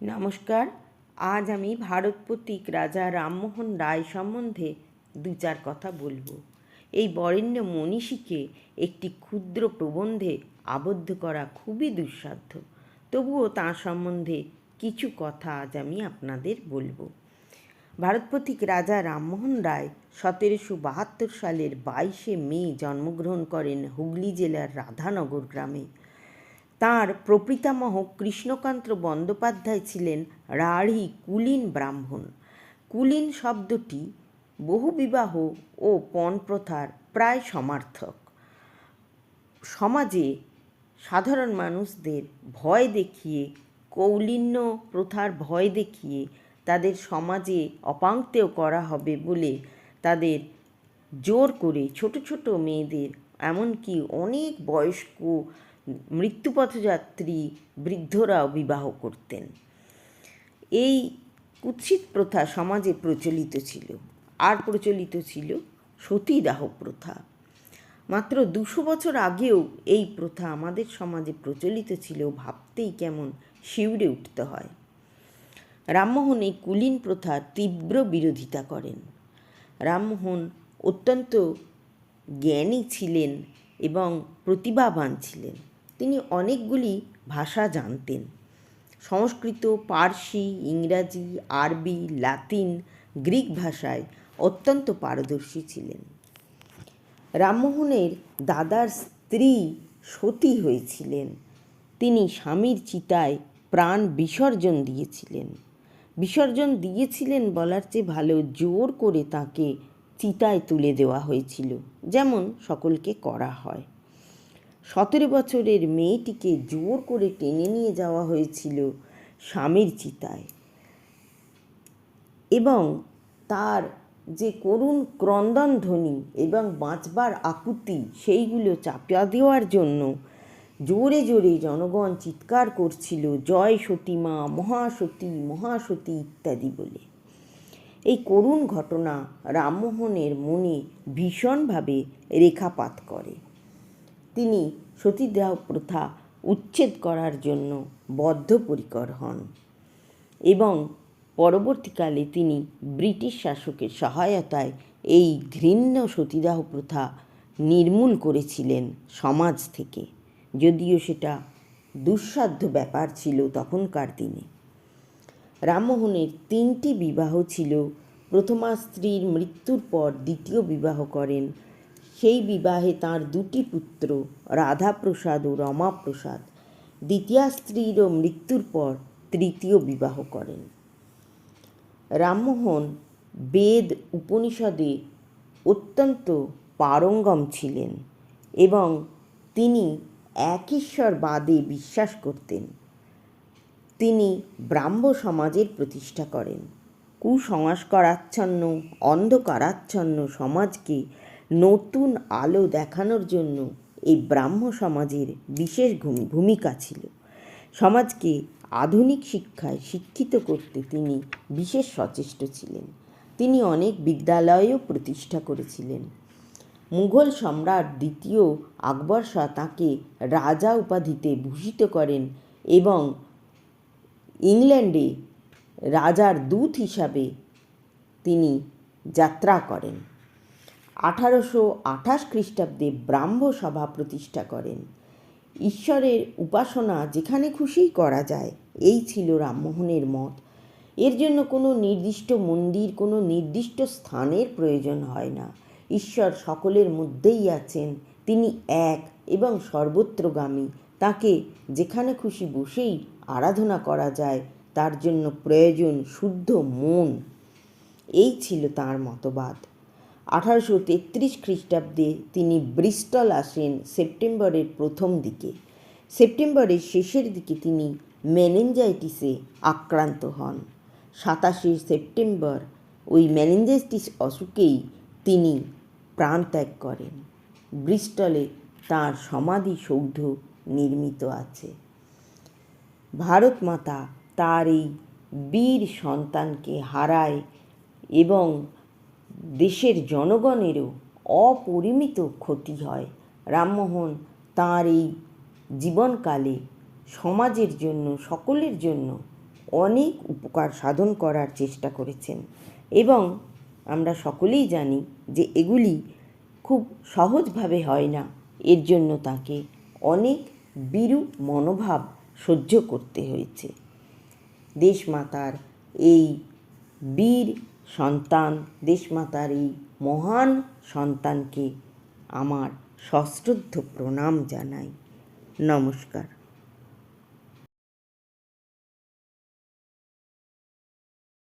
নমস্কার। আজ আমি ভারত প্রতীক রাজা রামমোহন রায় সম্বন্ধে দু চার কথা বলব। এই বরেণ্য মনীষীকে একটি ক্ষুদ্র প্রবন্ধে আবদ্ধ করা খুবই দুঃসাধ্য। তবুও তাঁর সম্বন্ধে কিছু কথা আজ আমি আপনাদের বলব। ভারত প্রতীক রাজা রামমোহন রায় সতেরোশো বাহাত্তর সালের বাইশে মে জন্মগ্রহণ করেন হুগলি জেলার রাধানগর গ্রামে। তাঁর প্রপিতামহ কৃষ্ণকান্ত বন্দ্যোপাধ্যায় ছিলেন রাঢ়ী কুলীন ব্রাহ্মণ। কুলীন শব্দটি বহুবিবাহ ও পণ প্রথার প্রায় সমার্থক। সমাজে সাধারণ মানুষদের ভয় দেখিয়ে, কৌলিন্য প্রথার ভয় দেখিয়ে তাদের সমাজে অপাঙ্ক্তেয় করা হবে বলে তাদের জোর করে ছোট ছোট মেয়েদের, এমনকি অনেক বয়স্ক মৃত্যুপথযাত্রী বৃদ্ধরাও বিবাহ করতেন। এই কুৎসিত প্রথা সমাজে প্রচলিত ছিল। আর প্রচলিত ছিল সতীদাহ প্রথা। মাত্র দুশো বছর আগেও এই প্রথা আমাদের সমাজে প্রচলিত ছিল ভাবতেই কেমন শিউরে উঠতে হয়। রামমোহন এই কুলীন প্রথার তীব্র বিরোধিতা করেন। রামমোহন অত্যন্ত জ্ঞানী ছিলেন এবং প্রতিভাবান ছিলেন। তিনি অনেকগুলি ভাষা জানতেন। সংস্কৃত, পার্সি, ইংরাজি, আরবি, লাতিন, গ্রিক ভাষায় অত্যন্ত পারদর্শী ছিলেন। রামমোহনের দাদার স্ত্রী সতী হয়েছিলেন। তিনি স্বামীর চিতায় প্রাণ বিসর্জন দিয়েছিলেন। বিসর্জন দিয়েছিলেন বলার চেয়ে ভালো জোর করে তাকে চিতায় তুলে দেওয়া হয়েছিল, যেমন সকলকে করা হয়। সতেরো বছরের মেয়েটিকে জোর করে টেনে নিয়ে যাওয়া হয়েছিল স্বামীর চিতায়। এবং তার যে করুণ ক্রন্দন ধ্বনি এবং বাঁচবার আকুতি, সেইগুলো চাপিয়া দেওয়ার জন্য জোরে জোরে জনগণ চিৎকার করছিল, জয় সতীমা মহাসতী মহাসতী ইত্যাদি বলে। এই করুণ ঘটনা রামমোহনের মনে ভীষণভাবে রেখাপাত করে। তিনি সতীদাহ প্রথা উচ্ছেদ করার জন্য বদ্ধপরিকর হন এবং পরবর্তীকালে তিনি ব্রিটিশ শাসকের সহায়তায় এই ঘৃণ্য সতীদাহ প্রথা নির্মূল করেছিলেন সমাজ থেকে। যদিও সেটা দুঃসাধ্য ব্যাপার ছিল তখনকার দিনে। রামমোহনের তিনটি বিবাহ ছিল। প্রথমা স্ত্রীর মৃত্যুর পর দ্বিতীয় বিবাহ করেন সেই বিবাহে তাঁর দুটি পুত্র, রাধাপ্রসাদ ও রমাপ্রসাদ। দ্বিতীয় স্ত্রীরও মৃত্যুর পর তৃতীয় বিবাহ করেন। রামমোহন বেদ উপনিষদে অত্যন্ত পারঙ্গম ছিলেন এবং তিনি একঈশ্বরবাদে বিশ্বাস করতেন। তিনি ব্রাহ্ম সমাজের প্রতিষ্ঠা করেন। কুসংস্কারাচ্ছন্ন, অন্ধকারাচ্ছন্ন সমাজকে নতুন আলো দেখানোর জন্য এই ব্রাহ্ম সমাজের বিশেষ ভূমিকা ছিল। সমাজকে আধুনিক শিক্ষায় শিক্ষিত করতে তিনি বিশেষ সচেষ্ট ছিলেন। তিনি অনেক বিদ্যালয়ও প্রতিষ্ঠা করেছিলেন। মুঘল সম্রাট দ্বিতীয় আকবর শাহ তাঁকে রাজা উপাধিতে ভূষিত করেন এবং ইংল্যান্ডে রাজার দূত হিসাবে তিনি যাত্রা করেন। আঠারোশো আঠাশ খ্রিস্টাব্দে ব্রাহ্ম সভা প্রতিষ্ঠা করেন। ঈশ্বরের উপাসনা যেখানে খুশিই করা যায়, এই ছিল রামমোহনের মত। এর জন্য কোনো নির্দিষ্ট মন্দির, কোনো নির্দিষ্ট স্থানের প্রয়োজন হয় না। ঈশ্বর সকলের মধ্যেই আছেন, তিনি এক এবং সর্বত্রগামী। তাকে যেখানে খুশি বসেই আরাধনা করা যায়, তার জন্য প্রয়োজন শুদ্ধ মন। এই ছিল তার মতবাদ। আঠারোশো তেত্রিশ খ্রিস্টাব্দে তিনি ব্রিস্টল আসেন সেপ্টেম্বরের প্রথম দিকে। সেপ্টেম্বরের শেষের দিকে তিনি ম্যানেঞ্জাইটিসে আক্রান্ত হন। সাতাশে সেপ্টেম্বর ওই ম্যানেঞ্জাইটিস অসুখেই তিনি প্রাণত্যাগ করেন। ব্রিস্টলে তাঁর সমাধিসৌধ নির্মিত আছে। ভারত মাতা তার এই বীর সন্তানকে হারায় এবং দেশের জনগণেরও অপরিমিত ক্ষতি হয়। রামমোহন তাঁর এই জীবনকালে সমাজের জন্য, সকলের জন্য অনেক উপকার সাধন করার চেষ্টা করেছেন এবং আমরা সকলেই জানি যে এগুলি খুব সহজভাবে হয় না। এর জন্য তাকে অনেক বিরূপ মনোভাব সহ্য করতে হয়েছে। দেশমাতার এই বীর সন্তান দেশমাতার এই মহান সন্তানকে আমার সশ্রদ্ধ প্রণাম জানাই। নমস্কার।